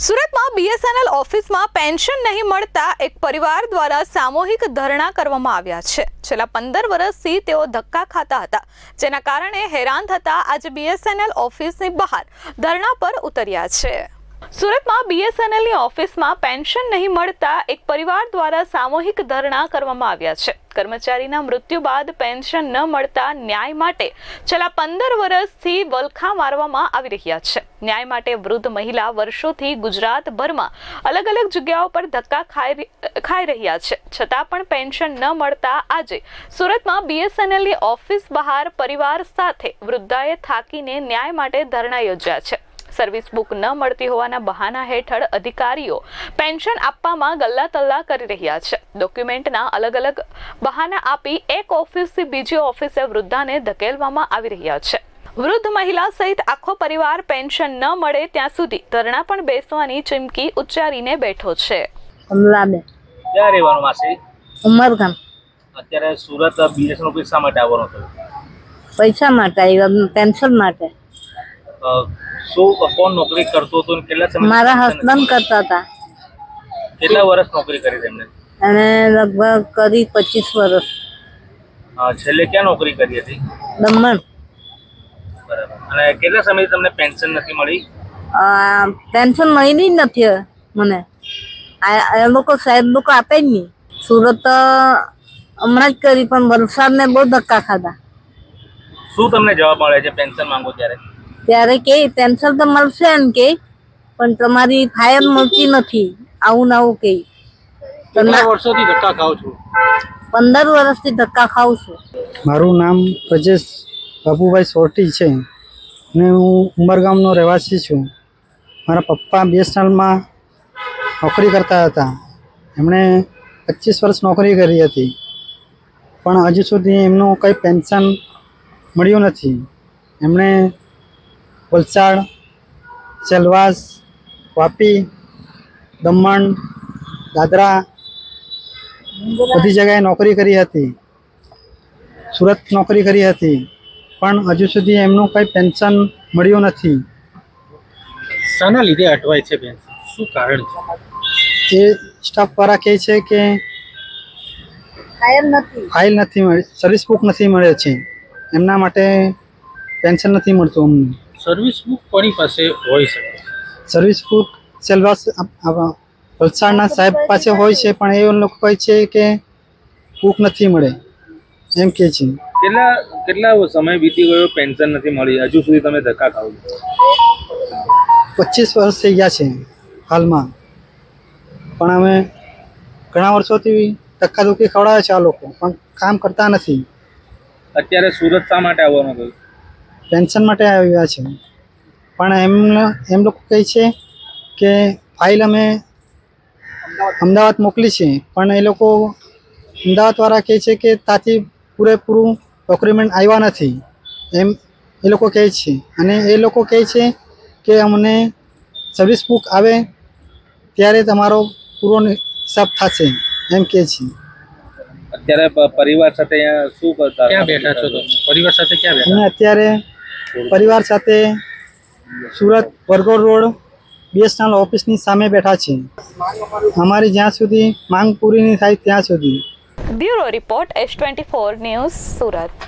સુરતમાં બીએસએનએલ ઓફિસમાં પેન્શન નહીં મળતા એક પરિવાર દ્વારા સામૂહિક ધરણા કરવામાં આવ્યા છે. છેલ્લા પંદર વર્ષથી તેઓ ધક્કા ખાતા હતા, જેના કારણે હેરાન થતા આજે બીએસએનએલ ઓફિસની બહાર ધરણા પર ઉતર્યા છે. સુરતમાં બીએસએનએલની ઓફિસમાં પેન્શન નહીં મળતા એક પરિવાર દ્વારા સામૂહિક ધરણા કરવામાં આવ્યા છે. કર્મચારીના મૃત્યુ બાદ પેન્શન ન મળતા ન્યાય માટે છેલ્લા પંદર વર્ષથી વલખા મારવામાં આવી રહ્યા છે. ન્યાય માટે વૃદ્ધ મહિલા વર્ષોથી ગુજરાતભરમાં અલગ અલગ જગ્યાઓ પર ધક્કા ખાઈ ખાઈ રહ્યા છે. છતાં પણ પેન્શન ન મળતા આજે સુરતમાં બીએસએનએલની ઓફિસ બહાર પરિવાર સાથે વૃદ્ધાએ થાકીને ન્યાય માટે ધરણા યોજ્યા છે. સર્વિસ બુક ન મળતી હોવાના બહાના હેઠળ અધિકારીઓ પેન્શન આપવામાં ગલ્લા તલ્લા કરી રહ્યા છે. ડોક્યુમેન્ટના અલગ અલગ બહાના આપી એક ઓફિસથી બીજી ઓફિસે વૃદ્ધાને ધકેલવામાં આવી રહ્યા છે. વૃદ્ધ મહિલા સહિત આખો પરિવાર પેન્શન ન મળે ત્યાં સુધી ધરણા પણ બેસવાની ચીમકી ઉચ્ચારીને બેઠો છે. કમલાબેન ક્યાં રહેવાનું માસી? ઉમરગામ. અત્યારે સુરત બીએસએન ઓફિસ શા માટે આવવાનું થયું. પૈસા માટે આવ્યા પેન્શન માટે. શું કોણ નોકરી કરતો હતો કેટલા સમય મારા હસબન્ડ કરતા હતા. કેટલા વર્ષ નોકરી કરી તેમને અને લગભગ કરી પચીસ વર્ષ. છેલ્લે ક્યાં નોકરી કરી હતી? દમણ. બરાબર. અને કેટલા સમયથી તમને પેન્શન નથી મળી? પેન્શન મળી જ નથી મને. એ લોકો સાહેબ લોકો આપે જ નહીં. સુરત હમણાં જ કરી પણ વલસાડને બહુ ધક્કા ખાધા. શું તમને જવાબ મળે છે? પેન્શન માંગો ત્યારે? ત્યારે કે પેન્શન તો મળશે એમ કે પણ તમારી ફાયર મળતી નથી. આવું ને આવું કે. વર્ષોથી ધક્કા ખાવ છું? પંદર વર્ષથી ધક્કા ખાઉં છું. મારું નામ પ્રજેશ બાપુભાઈ સોરટી છે અને હું ઉમરગામનો રહેવાસી છું. મારા પપ્પા બીએસએનએલમાં નોકરી કરતા હતા. એમણે પચીસ વર્ષ નોકરી કરી હતી. પણ હજુ સુધી એમનું કંઈ પેન્શન મળ્યું નથી. એમણે વલસાડ સેલવાસ વાપી દમણ દાદરા બધી જગ્યાએ નોકરી કરી હતી. સુરત નોકરી કરી હતી. પણ હજુ સુધી એમનું કંઈ પેન્શન મળ્યું નથી. શાના લીધે અટવાય છે પેન્શન શું કારણ છે? એ સ્ટાફવાળા કહે છે કે ફાઇલ નથી મળી સર્વિસ બુક નથી મળે છે. એમના માટે પેન્શન નથી મળતું અમને. સર્વિસ બુક કોની પાસે હોઈ શકે? સર્વિસ બુક સેલવાસ વલસાડના સાહેબ પાસે હોય છે પણ એ લોકો કહે છે કે બુક નથી મળે. એમ કે છે. કેટલા કેટલા સમય વીતી ગયો પેન્શન નથી મળી? હજુ સુધી તમે ધક્કા ખાવ છો? પચીસ વર્ષ થઈ ગયા છે હાલમાં. પણ અમે ઘણા વર્ષોથી ધક્કા ધુક્કી ખવડાવે છે આ લોકો પણ કામ કરતા નથી. અત્યારે સુરત શા માટે આવવાનું થયું પેન્શન માટે આવ્યા છે. પણ એમ એમ લોકો કહે છે કે ફાઇલ અમે અમદાવાદ મોકલી છે. પણ એ લોકો અમદાવાદવાળા કહે છે કે ત્યાંથી પૂરેપૂરું ડોક્યુમેન્ટ આવ્યા નથી. એમ એ લોકો કહે છે. અને એ લોકો કહે છે કે અમને સર્વિસ બુક આવે ત્યારે તમારો પૂરો હિસાબ થશે. એમ કહે છે. અત્યારે પરિવાર સાથે શું કરતા ક્યાં બેઠા છો તમે? પરિવાર સાથે ક્યાં અત્યારે પરિવાર સાથે સુરત વરગોડ રોડ બીએસએનએલ ઓફિસની સામે બેઠા છીએ. અમારી જ્યાં સુધી માંગ પૂરી નહીં થાય ત્યાં સુધી. Bureau report S twenty four news Surat.